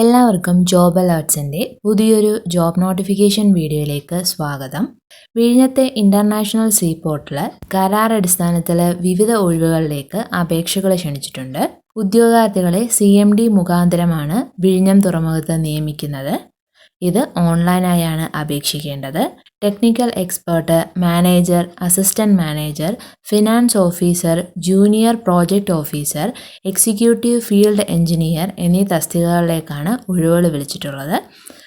എല്ലാവർക്കും ജോബ് അലേർട്സിന്റെ പുതിയൊരു job notification വീഡിയോയിലേക്ക് സ്വാഗതം. വിഴിഞ്ഞത്തെ ഇന്റർനാഷണൽ സീ പോർട്ടിൽ കരാർ അടിസ്ഥാനത്തിൽ വിവിധ ഒഴിവുകളിലേക്ക് അപേക്ഷകൾ ക്ഷണിച്ചിട്ടുണ്ട്. ഉദ്യോഗാർത്ഥികളെ സി എം ഡി മുഖാന്തരമാണ് വിഴിഞ്ഞം തുറമുഖത്ത് നിയമിക്കുന്നത്. ഇത് ഓൺലൈനായാണ് അപേക്ഷിക്കേണ്ടത്. Technical expert manager assistant manager finance officer junior project officer executive field engineer എന്നീ തസ്തികകളിലേക്കാണ് ഒഴിവുകൾ വിളിച്ചിട്ടുള്ളത്.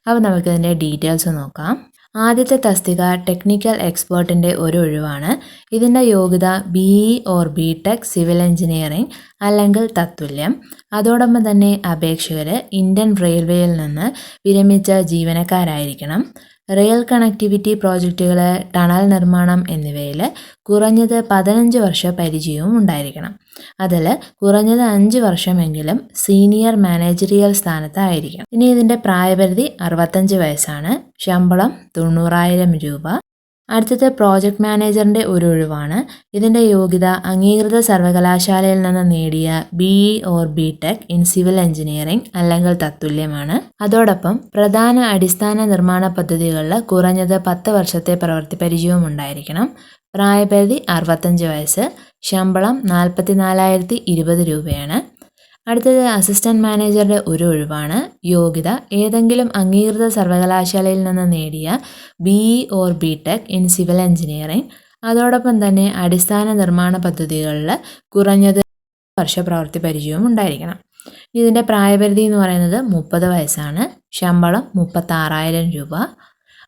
അപ്പോൾ നമുക്കിതിന്റെ ഡീറ്റെയിൽസ് നോക്കാം. ആദ്യത്തെ തസ്തിക ടെക്നിക്കൽ എക്സ്പേർട്ടിന്റെ ഒരു ഒഴിവാണ്. ഇതിന്റെ യോഗ്യത B E or B Tech civil engineering അല്ലെങ്കിൽ തത്തുല്യം. അതോടൊപ്പം തന്നെ അപേക്ഷകർ ഇന്ത്യൻ റെയിൽവേയിൽ നിന്ന് വിരമിച്ച ജീവനക്കാരായിരിക്കണം. റെയിൽ കണക്ടിവിറ്റി പ്രോജക്റ്റുകൾ ടണൽ നിർമ്മാണം എന്നിവയിൽ കുറഞ്ഞത് പതിനഞ്ച് വർഷ പരിചയവും ഉണ്ടായിരിക്കണം. അതിൽ കുറഞ്ഞത് അഞ്ച് വർഷമെങ്കിലും സീനിയർ മാനേജറിയൽ സ്ഥാനത്തായിരിക്കണം. ഇനി ഇതിന്റെ പ്രായപരിധി അറുപത്തഞ്ച് വയസ്സാണ്. ശമ്പളം തൊണ്ണൂറായിരം രൂപ. അടുത്തത് പ്രോജക്ട് മാനേജറിന്റെ ഒരു ഒഴിവാണ്. ഇതിന്റെ യോഗ്യത അംഗീകൃത സർവകലാശാലയിൽ നിന്ന് നേടിയ B E or B Tech in civil engineering അല്ലെങ്കിൽ തത്തുല്യമാണ്. അതോടൊപ്പം പ്രധാന അടിസ്ഥാന നിർമ്മാണ പദ്ധതികളിൽ കുറഞ്ഞത് പത്ത് വർഷത്തെ പ്രവൃത്തി പരിചയവും ഉണ്ടായിരിക്കണം. പ്രായപരിധി അറുപത്തഞ്ച് വയസ്സ് ശമ്പളം നാൽപ്പത്തി നാലായിരത്തി ഇരുപത് രൂപയാണ്. അടുത്തത് അസിസ്റ്റന്റ് മാനേജറുടെ ഒരു ഒഴിവാണ്. യോഗ്യത ഏതെങ്കിലും അംഗീകൃത സർവകലാശാലയിൽ നിന്ന് നേടിയ B E or B Tech in civil engineering അതോടൊപ്പം തന്നെ അടിസ്ഥാന നിർമ്മാണ പദ്ധതികളിൽ കുറഞ്ഞത് വർഷ പ്രവൃത്തി പരിചയവും ഉണ്ടായിരിക്കണം. ഇതിന്റെ പ്രായപരിധി എന്ന് പറയുന്നത് മുപ്പത് വയസ്സാണ്. ശമ്പളം മുപ്പത്താറായിരം രൂപ.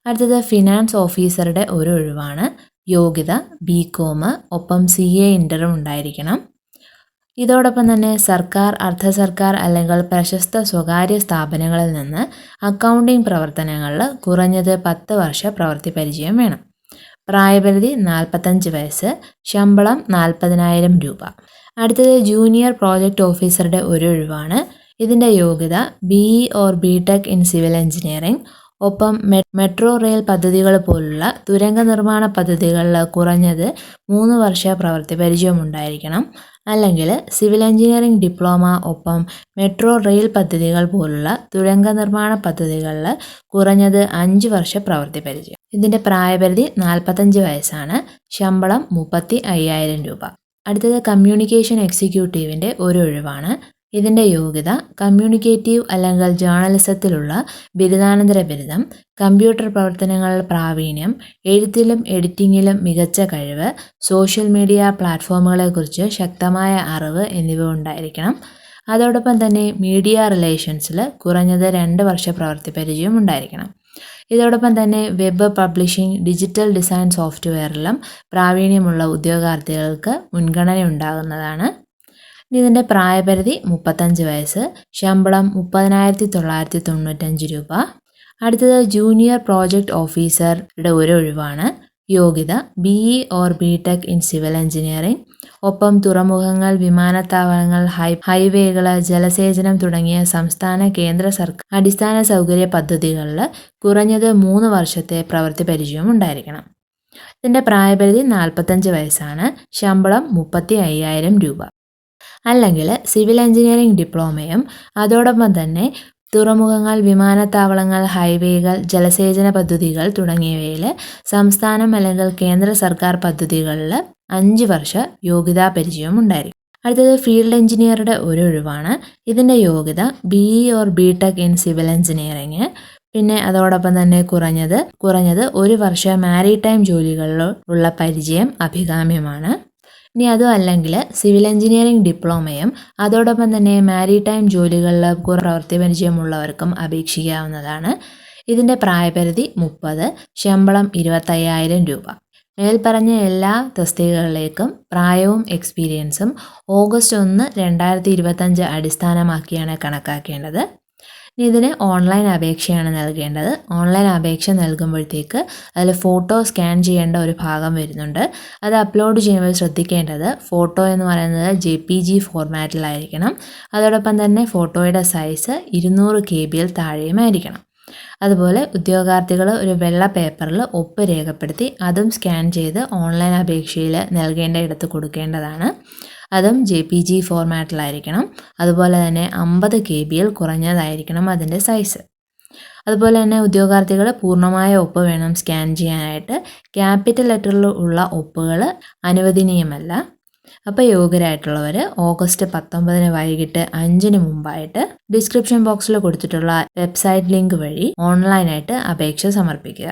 അടുത്തത് ഫിനാൻസ് ഓഫീസറുടെ ഒരു ഒഴിവാണ്. യോഗ്യത ബി കോം ഒപ്പം സി എ ഇന്ററും ഉണ്ടായിരിക്കണം. ഇതോടൊപ്പം തന്നെ സർക്കാർ അർദ്ധ സർക്കാർ അല്ലെങ്കിൽ പ്രശസ്ത സ്വകാര്യ സ്ഥാപനങ്ങളിൽ നിന്ന് അക്കൗണ്ടിംഗ് പ്രവർത്തനങ്ങളിൽ കുറഞ്ഞത് പത്ത് വർഷ പ്രവൃത്തി പരിചയം വേണം. പ്രായപരിധി നാൽപ്പത്തഞ്ച് വയസ്സ് ശമ്പളം നാൽപ്പതിനായിരം രൂപ. അടുത്തത് ജൂനിയർ പ്രോജക്റ്റ് ഓഫീസറുടെ ഒരു ഒഴിവാണ്. ഇതിന്റെ യോഗ്യത B E or B Tech in civil engineering ഒപ്പം മെട്രോ റെയിൽ പദ്ധതികൾ പോലുള്ള തുരങ്ക നിർമ്മാണ പദ്ധതികളിൽ കുറഞ്ഞത് മൂന്ന് വർഷ പ്രവൃത്തി പരിചയം ഉണ്ടായിരിക്കണം അല്ലെങ്കിൽ സിവിൽ എഞ്ചിനീയറിംഗ് ഡിപ്ലോമ ഒപ്പം മെട്രോ റെയിൽ പദ്ധതികൾ പോലുള്ള തുരങ്ക നിർമ്മാണ പദ്ധതികളിൽ കുറഞ്ഞത് അഞ്ച് വർഷ പ്രവൃത്തി പരിചയം. ഇതിന്റെ പ്രായപരിധി നാൽപ്പത്തഞ്ച് വയസ്സാണ്. ശമ്പളം മുപ്പത്തി അയ്യായിരം രൂപ. അടുത്തത് കമ്മ്യൂണിക്കേഷൻ എക്സിക്യൂട്ടീവിന്റെ ഒരു ഒഴിവാണ്. ഇതിന്റെ യോഗ്യത കമ്മ്യൂണിക്കേറ്റീവ് അല്ലെങ്കിൽ ജേർണലിസത്തിലുള്ള ബിരുദാനന്തര ബിരുദം കമ്പ്യൂട്ടർ പ്രവർത്തനങ്ങളിൽ പ്രാവീണ്യം എഴുത്തിലും എഡിറ്റിങ്ങിലും മികച്ച കഴിവ് സോഷ്യൽ മീഡിയ പ്ലാറ്റ്ഫോമുകളെക്കുറിച്ച് ശക്തമായ അറിവ് എന്നിവ ഉണ്ടായിരിക്കണം. അതോടൊപ്പം തന്നെ മീഡിയ റിലേഷൻസിൽ കുറഞ്ഞത് രണ്ട് വർഷ പ്രവൃത്തി പരിചയം ഉണ്ടായിരിക്കണം. ഇതോടൊപ്പം തന്നെ വെബ് പബ്ലിഷിംഗ് ഡിജിറ്റൽ ഡിസൈൻ സോഫ്റ്റ്വെയറിലും പ്രാവീണ്യമുള്ള ഉദ്യോഗാർത്ഥികൾക്ക് മുൻഗണന ഉണ്ടാകുന്നതാണ് ഇതിന്റെ പ്രായപരിധി മുപ്പത്തഞ്ച് വയസ്സ് ശമ്പളം മുപ്പതിനായിരത്തി തൊള്ളായിരത്തി തൊണ്ണൂറ്റഞ്ച് രൂപ. അടുത്തത് ജൂനിയർ പ്രോജക്റ്റ് ഓഫീസറുടെ ഒരു ഒഴിവാണ്. യോഗ്യത B E or B Tech in civil engineering ഒപ്പം തുറമുഖങ്ങൾ വിമാനത്താവളങ്ങൾ ഹൈ ഹൈവേകൾ ജലസേചനം തുടങ്ങിയ സംസ്ഥാന കേന്ദ്ര സർക്കാർ അടിസ്ഥാന സൗകര്യ പദ്ധതികളിൽ കുറഞ്ഞത് മൂന്ന് വർഷത്തെ പ്രവൃത്തി പരിചയം ഉണ്ടായിരിക്കണം. ഇതിന്റെ പ്രായപരിധി നാൽപ്പത്തഞ്ച് വയസ്സാണ്. ശമ്പളം മുപ്പത്തി അയ്യായിരം രൂപ. അല്ലെങ്കിൽ സിവിൽ എഞ്ചിനീയറിംഗ് ഡിപ്ലോമയും അതോടൊപ്പം തന്നെ തുറമുഖങ്ങൾ വിമാനത്താവളങ്ങൾ ഹൈവേകൾ ജലസേചന പദ്ധതികൾ തുടങ്ങിയവയിൽ സംസ്ഥാനം അല്ലെങ്കിൽ കേന്ദ്ര സർക്കാർ പദ്ധതികളിൽ അഞ്ച് വർഷ യോഗ്യതാ പരിചയം ഉണ്ടായിരിക്കും. അടുത്തത് ഫീൽഡ് എഞ്ചിനീയറുടെ ഒരു ഒഴിവാണ്. ഇതിന്റെ യോഗ്യത B E or B Tech in civil engineering. പിന്നെ അതോടൊപ്പം തന്നെ കുറഞ്ഞത് കുറഞ്ഞത് ഒരു വർഷം മാരിടൈം ജോലികളിൽ ഉള്ള പരിചയം അഭികാമ്യമാണ്. ഇനി അതും അല്ലെങ്കിൽ സിവിൽ എഞ്ചിനീയറിംഗ് ഡിപ്ലോമയും അതോടൊപ്പം തന്നെ മാരിടൈം ജോലികളിൽ പ്രവൃത്തി പരിചയമുള്ളവർക്കും അപേക്ഷിക്കാവുന്നതാണ്. ഇതിന്റെ പ്രായപരിധി മുപ്പത് ശമ്പളം ഇരുപത്തയ്യായിരം രൂപ. മേൽപ്പറഞ്ഞ എല്ലാ തസ്തികകളിലേക്കും പ്രായവും എക്സ്പീരിയൻസും ഓഗസ്റ്റ് ഒന്ന് രണ്ടായിരത്തി ഇരുപത്തഞ്ച് അടിസ്ഥാനമാക്കിയാണ് കണക്കാക്കേണ്ടത്. ഇതിന് ഓൺലൈൻ അപേക്ഷയാണ് നൽകേണ്ടത്. ഓൺലൈൻ അപേക്ഷ നൽകുമ്പോഴത്തേക്ക് അതിൽ ഫോട്ടോ സ്കാൻ ചെയ്യേണ്ട ഒരു ഭാഗം വരുന്നുണ്ട്. അത് അപ്ലോഡ് ചെയ്യുമ്പോൾ ശ്രദ്ധിക്കേണ്ടത് ഫോട്ടോ എന്ന് പറയുന്നത് ജെ പി ജി ഫോർമാറ്റിലായിരിക്കണം അതോടൊപ്പം തന്നെ ഫോട്ടോയുടെ സൈസ് ഇരുന്നൂറ് കെ ബിയിൽ താഴെയുമായിരിക്കണം. അതുപോലെ ഉദ്യോഗാർത്ഥികൾ ഒരു വെള്ള പേപ്പറിൽ ഒപ്പ് രേഖപ്പെടുത്തി അതും സ്കാൻ ചെയ്ത് ഓൺലൈൻ അപേക്ഷയിൽ നൽകേണ്ട ഇടത്ത് കൊടുക്കേണ്ടതാണ്. അതും ജെ പി ജി ഫോർമാറ്റിലായിരിക്കണം അതുപോലെ തന്നെ അമ്പത് കെ ബിയിൽ കുറഞ്ഞതായിരിക്കണം അതിന്റെ സൈസ് അതുപോലെ തന്നെ ഉദ്യോഗാർത്ഥികൾ പൂർണമായ ഒപ്പ് വേണം സ്കാൻ ചെയ്യാനായിട്ട്. ക്യാപിറ്റൽ ലെറ്ററിൽ ഉള്ള ഒപ്പുകൾ അനുവദനീയമല്ല. അപ്പോൾ യോഗ്യരായിട്ടുള്ളവർ ഓഗസ്റ്റ് പത്തൊമ്പതിന് വൈകിട്ട് അഞ്ചിന് മുമ്പായിട്ട് ഡിസ്ക്രിപ്ഷൻ ബോക്സിൽ കൊടുത്തിട്ടുള്ള വെബ്സൈറ്റ് ലിങ്ക് വഴി ഓൺലൈനായിട്ട് അപേക്ഷ സമർപ്പിക്കുക.